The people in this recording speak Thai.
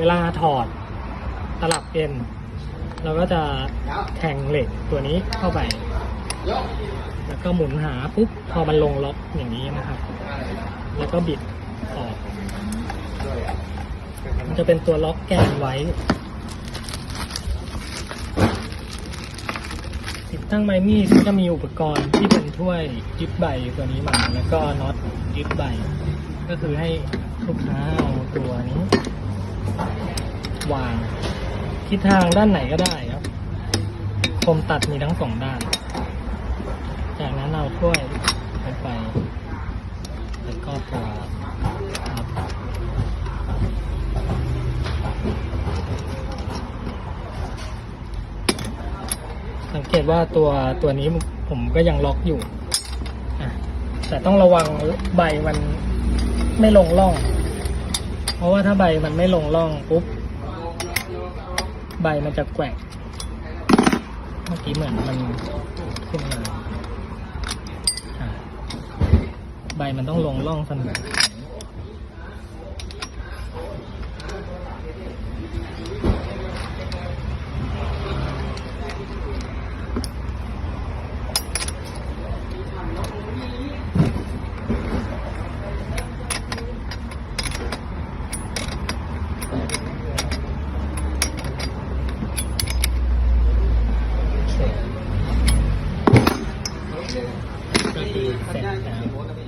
เวลาถอดตลับเอ็นเราก็จะแทงเหล็กตัวนี้เข้าไป แล้วก็หมุนหาปุ๊บพอมันลงล็อกอย่างนี้นะครับ แล้วก็บิดออก มันจะเป็นตัวล็อกแกนไว้ ติดตั้งไม้มีดก็จะมีอุปกรณ์ที่เป็นถ้วยยึดใบตัวนี้มา แล้วก็น็อตยึดใบ ก็คือให้ลูกค้าเอาตัวนี้ วาง ทิศทางด้านไหนก็ได้ครับคมตัดมีทั้งสองด้าน จากนั้นเอาถ้วยไปไป แล้วก็ตัวสังเกตว่าตัวตัวนี้ผมก็ยังล็อกอยู่ แต่ต้องระวังใบมันไม่ลงร่อง เพราะว่าถ้าใบมันไม่ลงร่องปุ๊บ ใบมันจะแกว่งเมื่อกี้เหมือนมันขึ้นมาใบมันต้องลงล่องเสมอ Ini kerjaan.